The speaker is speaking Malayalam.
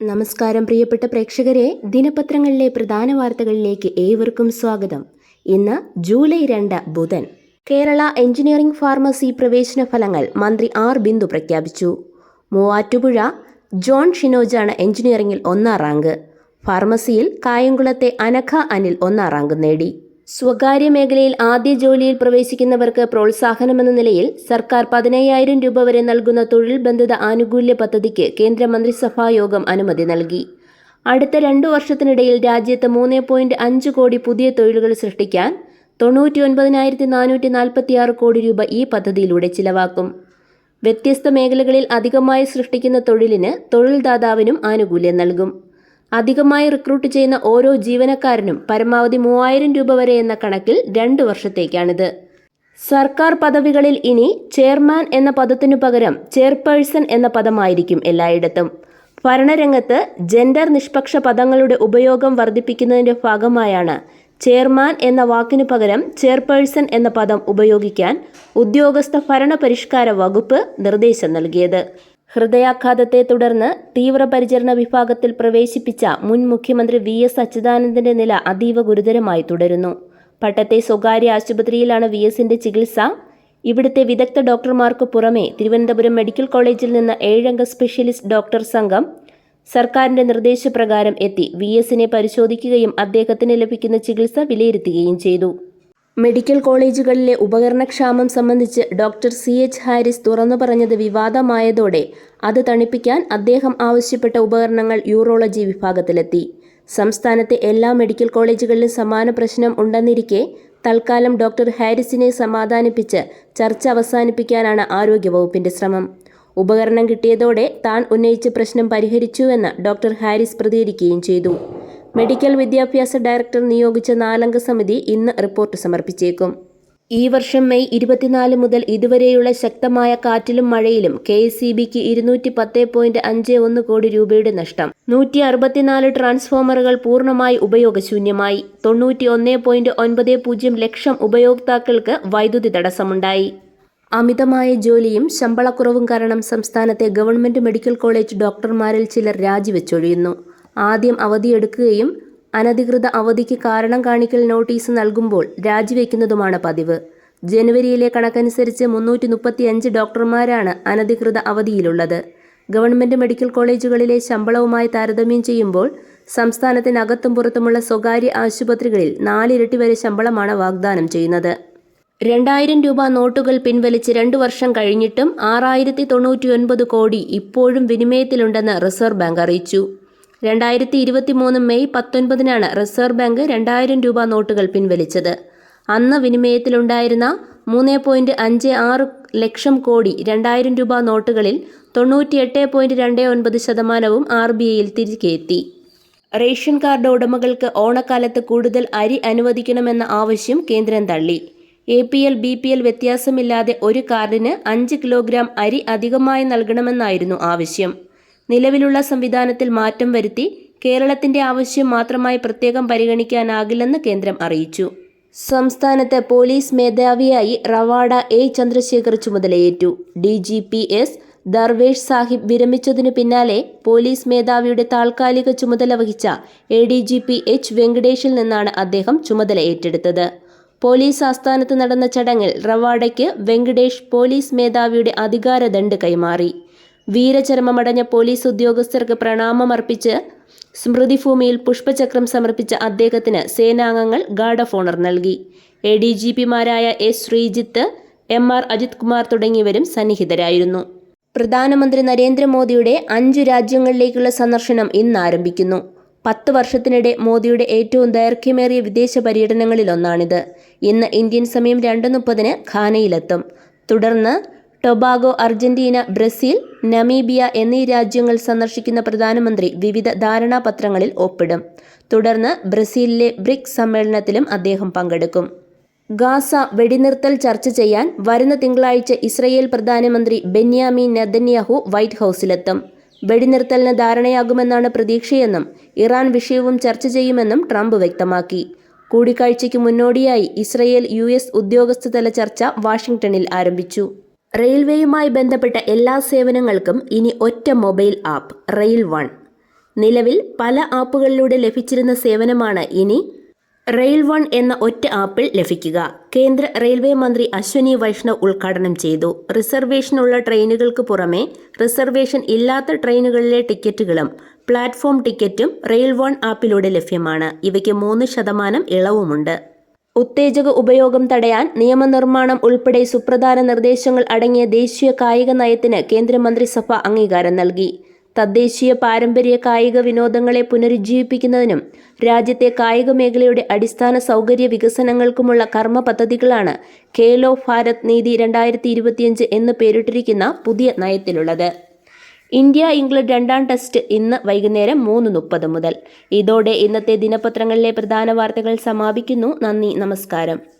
നമസ്കാരം പ്രിയപ്പെട്ട പ്രേക്ഷകരെ. ദിനപത്രങ്ങളിലെ പ്രധാന വാർത്തകളിലേക്ക് ഏവർക്കും സ്വാഗതം. ഇന്ന് ജൂലൈ രണ്ട് ബുധൻ. കേരള എഞ്ചിനീയറിംഗ് ഫാർമസി പ്രവേശന ഫലങ്ങൾ മന്ത്രി ആർ ബിന്ദു പ്രഖ്യാപിച്ചു. മൂവാറ്റുപുഴ ജോൺ ഷിനോജാണ് എഞ്ചിനീയറിംഗിൽ ഒന്നാം റാങ്ക്. ഫാർമസിയിൽ കായംകുളത്തെ അനഖ അനിൽ ഒന്നാം റാങ്ക് നേടി. സ്വകാര്യ മേഖലയിൽ ആദ്യ ജോലിയിൽ പ്രവേശിക്കുന്നവർക്ക് പ്രോത്സാഹനമെന്ന നിലയിൽ സർക്കാർ പതിനയ്യായിരം രൂപ വരെ നൽകുന്ന തൊഴിൽ ബന്ധിത ആനുകൂല്യ പദ്ധതിക്ക് കേന്ദ്ര മന്ത്രിസഭാ യോഗം അനുമതി നൽകി. അടുത്ത രണ്ടു വർഷത്തിനിടയിൽ രാജ്യത്ത് മൂന്ന് പോയിന്റ് അഞ്ച് കോടി പുതിയ തൊഴിലുകൾ സൃഷ്ടിക്കാൻ തൊണ്ണൂറ്റി ഒൻപതിനായിരത്തി നാനൂറ്റി നാൽപ്പത്തി ആറ് കോടി രൂപ ഈ പദ്ധതിയിലൂടെ ചിലവാക്കും. വ്യത്യസ്ത മേഖലകളിൽ അധികമായി സൃഷ്ടിക്കുന്ന തൊഴിലിന് തൊഴിൽദാതാവിനും ആനുകൂല്യം നൽകും. അധികമായി റിക്രൂട്ട് ചെയ്യുന്ന ഓരോ ജീവനക്കാരനും പരമാവധി മൂവായിരം രൂപ വരെ എന്ന കണക്കിൽ രണ്ട് വർഷത്തേക്കാണിത്. സർക്കാർ പദവികളിൽ ഇനി ചെയർമാൻ എന്ന പദത്തിനു പകരം ചെയർപേഴ്സൺ എന്ന പദമായിരിക്കും എല്ലായിടത്തും. ഭരണരംഗത്ത് ജെൻഡർ നിഷ്പക്ഷ പദങ്ങളുടെ ഉപയോഗം വർദ്ധിപ്പിക്കുന്നതിന്റെ ഭാഗമായാണ് ചെയർമാൻ എന്ന വാക്കിനു പകരം ചെയർപേഴ്സൺ എന്ന പദം ഉപയോഗിക്കാൻ ഉദ്യോഗസ്ഥ ഭരണ പരിഷ്കാര വകുപ്പ് നിർദ്ദേശം നൽകിയത്. ഹൃദയാഘാതത്തെ തുടർന്ന് തീവ്രപരിചരണ വിഭാഗത്തിൽ പ്രവേശിപ്പിച്ച മുൻ മുഖ്യമന്ത്രി വി എസ് അച്യുതാനന്ദന്റെ നില അതീവ ഗുരുതരമായി തുടരുന്നു. പട്ടത്തെ സ്വകാര്യ ആശുപത്രിയിലാണ് വി എസിന്റെ ചികിത്സ. ഇവിടുത്തെ വിദഗ്ധ ഡോക്ടർമാർക്ക് പുറമെ തിരുവനന്തപുരം മെഡിക്കൽ കോളേജിൽ നിന്ന് ഏഴംഗ സ്പെഷ്യലിസ്റ്റ് ഡോക്ടർ സംഘം സർക്കാരിന്റെ നിർദ്ദേശപ്രകാരം എത്തി. വി എസിനെ പരിശോധിക്കുകയും അദ്ദേഹത്തിന് ലഭിക്കുന്ന ചികിത്സ വിലയിരുത്തുകയും ചെയ്തു. മെഡിക്കൽ കോളേജുകളിലെ ഉപകരണക്ഷാമം സംബന്ധിച്ച് ഡോക്ടർ സി എച്ച് ഹാരിസ് തുറന്നു പറഞ്ഞത് വിവാദമായതോടെ അത് തണുപ്പിക്കാൻ അദ്ദേഹം ആവശ്യപ്പെട്ട ഉപകരണങ്ങൾ യൂറോളജി വിഭാഗത്തിലെത്തി. സംസ്ഥാനത്തെ എല്ലാ മെഡിക്കൽ കോളേജുകളിലും സമാന പ്രശ്നം ഉണ്ടെന്നിരിക്കെ തൽക്കാലം ഡോക്ടർ ഹാരിസിനെ സമാധാനിപ്പിച്ച് ചർച്ച അവസാനിപ്പിക്കാനാണ് ആരോഗ്യവകുപ്പിന്റെ ശ്രമം. ഉപകരണം കിട്ടിയതോടെ താൻ ഉന്നയിച്ച പ്രശ്നം പരിഹരിച്ചുവെന്ന് ഡോക്ടർ ഹാരിസ് പ്രതികരിക്കുകയും ചെയ്തു. മെഡിക്കൽ വിദ്യാഭ്യാസ ഡയറക്ടർ നിയോഗിച്ച നാലംഗ സമിതി ഇന്ന് റിപ്പോർട്ട് സമർപ്പിച്ചേക്കും. ഈ വർഷം മെയ് ഇരുപത്തിനാല് മുതൽ ഇതുവരെയുള്ള ശക്തമായ കാറ്റിലും മഴയിലും കെ എസ് സി ബിക്ക് ഇരുന്നൂറ്റി പത്ത് പോയിന്റ് അഞ്ച് ഒന്ന് കോടി രൂപയുടെ നഷ്ടം. നൂറ്റി അറുപത്തിനാല് ട്രാൻസ്ഫോമറുകൾ പൂർണമായി ഉപയോഗശൂന്യമായി. തൊണ്ണൂറ്റി ഒന്ന് പോയിന്റ് ഒൻപത് പൂജ്യം ലക്ഷം ഉപയോക്താക്കൾക്ക് വൈദ്യുതി തടസ്സമുണ്ടായി. അമിതമായ ജോലിയും ശമ്പളക്കുറവും കാരണം സംസ്ഥാനത്തെ ഗവൺമെന്റ് മെഡിക്കൽ കോളേജ് ഡോക്ടർമാരിൽ ചിലർ രാജിവെച്ചൊഴിയുന്നു. ആദ്യം അവധിയെടുക്കുകയും അനധികൃത അവധിക്ക് കാരണം കാണിക്കൽ നോട്ടീസ് നൽകുമ്പോൾ രാജിവെക്കുന്നതുമാണ് പതിവ്. ജനുവരിയിലെ കണക്കനുസരിച്ച് മുന്നൂറ്റി മുപ്പത്തിയഞ്ച് ഡോക്ടർമാരാണ് അനധികൃത അവധിയിലുള്ളത്. ഗവൺമെന്റ് മെഡിക്കൽ കോളേജുകളിലെ ശമ്പളവുമായി താരതമ്യം ചെയ്യുമ്പോൾ സംസ്ഥാനത്തിനകത്തും പുറത്തുമുള്ള സ്വകാര്യ ആശുപത്രികളിൽ നാലിരട്ടി വരെ ശമ്പളമാണ് വാഗ്ദാനം ചെയ്യുന്നത്. രണ്ടായിരം രൂപ നോട്ടുകൾ പിൻവലിച്ച് രണ്ടു വർഷം കഴിഞ്ഞിട്ടും ആറായിരത്തി തൊണ്ണൂറ്റി ഒൻപത് കോടി ഇപ്പോഴും വിനിമയത്തിലുണ്ടെന്ന് റിസർവ് ബാങ്ക് അറിയിച്ചു. രണ്ടായിരത്തി ഇരുപത്തി മൂന്ന് മെയ് പത്തൊൻപതിനാണ് റിസർവ് ബാങ്ക് രണ്ടായിരം രൂപ നോട്ടുകൾ പിൻവലിച്ചത്. അന്ന് വിനിമയത്തിലുണ്ടായിരുന്ന മൂന്ന് പോയിന്റ് അഞ്ച് ആറ് ലക്ഷം കോടി രണ്ടായിരം രൂപ നോട്ടുകളിൽ തൊണ്ണൂറ്റിയെട്ട് പോയിന്റ് രണ്ട് ഒൻപത് ശതമാനവും ആർ ബി ഐയിൽ തിരികെ എത്തി. റേഷൻ കാർഡ് ഉടമകൾക്ക് ഓണക്കാലത്ത് കൂടുതൽ അരി അനുവദിക്കണമെന്ന ആവശ്യം കേന്ദ്രം തള്ളി. A P L B P L വ്യത്യാസമില്ലാതെ ഒരു കാർഡിന് അഞ്ച് കിലോഗ്രാം അരി അധികമായി നൽകണമെന്നായിരുന്നു ആവശ്യം. നിലവിലുള്ള സംവിധാനത്തിൽ മാറ്റം വരുത്തി കേരളത്തിന്റെ ആവശ്യം മാത്രമായി പ്രത്യേകം പരിഗണിക്കാനാകില്ലെന്ന് കേന്ദ്രം അറിയിച്ചു. സംസ്ഥാനത്ത് പോലീസ് മേധാവിയായി റവാഡ എ ചന്ദ്രശേഖർ ചുമതലയേറ്റു. D G P S Darvesh Sahib വിരമിച്ചതിനു പിന്നാലെ പോലീസ് മേധാവിയുടെ താൽക്കാലിക ചുമതല വഹിച്ച A D G P H വെങ്കടേഷിൽ നിന്നാണ് അദ്ദേഹം ചുമതല ഏറ്റെടുത്തത്. പോലീസ് ആസ്ഥാനത്ത് നടന്ന ചടങ്ങിൽ റവാഡയ്ക്ക് വെങ്കടേഷ് പോലീസ് മേധാവിയുടെ അധികാരദണ്ഡ് കൈമാറി. വീരചരമമടഞ്ഞ പോലീസ് ഉദ്യോഗസ്ഥർക്ക് പ്രണാമമർപ്പിച്ച് സ്മൃതിഭൂമിയിൽ പുഷ്പചക്രം സമർപ്പിച്ച അദ്ദേഹത്തിന് സേനാംഗങ്ങൾ ഗാർഡ് ഓഫ് ഓണർ നൽകി. A D G പിമാരായ S Sreejith M R Ajith Kumar തുടങ്ങിയവരും സന്നിഹിതരായിരുന്നു. പ്രധാനമന്ത്രി നരേന്ദ്രമോദിയുടെ അഞ്ചു രാജ്യങ്ങളിലേക്കുള്ള സന്ദർശനം ഇന്ന് ആരംഭിക്കുന്നു പത്ത് വർഷത്തിനിടെ മോദിയുടെ ഏറ്റവും ദൈർഘ്യമേറിയ വിദേശ പര്യടനങ്ങളിലൊന്നാണിത് ഇന്ന് ഇന്ത്യൻ സമയം രണ്ട് മുപ്പതിന് ഖാനയിലെത്തും. തുടർന്ന് ടൊബാഗോ അർജന്റീന ബ്രസീൽ നമീബിയ എന്നീ രാജ്യങ്ങൾ സന്ദർശിക്കുന്ന പ്രധാനമന്ത്രി വിവിധ ധാരണാപത്രങ്ങളിൽ ഒപ്പിടും. തുടർന്ന് ബ്രസീലിലെ ബ്രിക്സ് സമ്മേളനത്തിലും അദ്ദേഹം പങ്കെടുക്കും. ഗാസ വെടിനിർത്തൽ ചർച്ച ചെയ്യാൻ വരുന്ന തിങ്കളാഴ്ച ഇസ്രയേൽ പ്രധാനമന്ത്രി ബെന്യാമി നെതന്യാഹു വൈറ്റ് ഹൗസിലെത്തും. വെടിനിർത്തലിന് ധാരണയാകുമെന്നാണ് പ്രതീക്ഷയെന്നും ഇറാൻ വിഷയവും ചർച്ച ചെയ്യുമെന്നും ട്രംപ് വ്യക്തമാക്കി. കൂടിക്കാഴ്ചയ്ക്ക് മുന്നോടിയായി ഇസ്രയേൽ യു എസ് ഉദ്യോഗസ്ഥതല ചർച്ച വാഷിംഗ്ടണിൽ ആരംഭിച്ചു. റെയിൽവേയുമായി ബന്ധപ്പെട്ട എല്ലാ സേവനങ്ങൾക്കും ഇനി ഒറ്റ മൊബൈൽ ആപ്പ് റെയിൽ വൺ. നിലവിൽ പല ആപ്പുകളിലൂടെ ലഭിച്ചിരുന്ന സേവനമാണ് ഇനി റെയിൽ വൺ എന്ന ഒറ്റ ആപ്പിൽ ലഭിക്കുക. കേന്ദ്ര റെയിൽവേ മന്ത്രി അശ്വനി വൈഷ്ണവ് ഉദ്ഘാടനം ചെയ്തു. റിസർവേഷനുള്ള ട്രെയിനുകൾക്ക് പുറമെ റിസർവേഷൻ ഇല്ലാത്ത ട്രെയിനുകളിലെ ടിക്കറ്റുകളും പ്ലാറ്റ്ഫോം ടിക്കറ്റും റെയിൽ വൺ ആപ്പിലൂടെ ലഭ്യമാണ്. ഇവയ്ക്ക് മൂന്ന് ശതമാനം ഇളവുമുണ്ട്. ഉത്തേജക ഉപയോഗം തടയാൻ നിയമനിർമ്മാണം ഉൾപ്പെടെ സുപ്രധാന നിർദ്ദേശങ്ങൾ അടങ്ങിയ ദേശീയ കായിക നയത്തിന് കേന്ദ്രമന്ത്രിസഭ അംഗീകാരം നൽകി. തദ്ദേശീയ പാരമ്പര്യ കായിക വിനോദങ്ങളെ പുനരുജ്ജീവിപ്പിക്കുന്നതിനും രാജ്യത്തെ കായിക മേഖലയുടെ അടിസ്ഥാന സൗകര്യ വികസനങ്ങൾക്കുമുള്ള കർമ്മ പദ്ധതികളാണ് ഖേലോ ഭാരത് നീതി രണ്ടായിരത്തി ഇരുപത്തിയഞ്ച് എന്ന് പേരിട്ടിരിക്കുന്ന പുതിയ നയത്തിലുള്ളത്. ഇന്ത്യ ഇംഗ്ലണ്ട് രണ്ടാം ടെസ്റ്റ് ഇന്ന് വൈകുന്നേരം മൂന്ന് മുപ്പത് മുതൽ. ഇതോടെ ഇന്നത്തെ ദിനപത്രങ്ങളിലെ പ്രധാന വാർത്തകൾ സമാപിക്കുന്നു. നന്ദി നമസ്കാരം.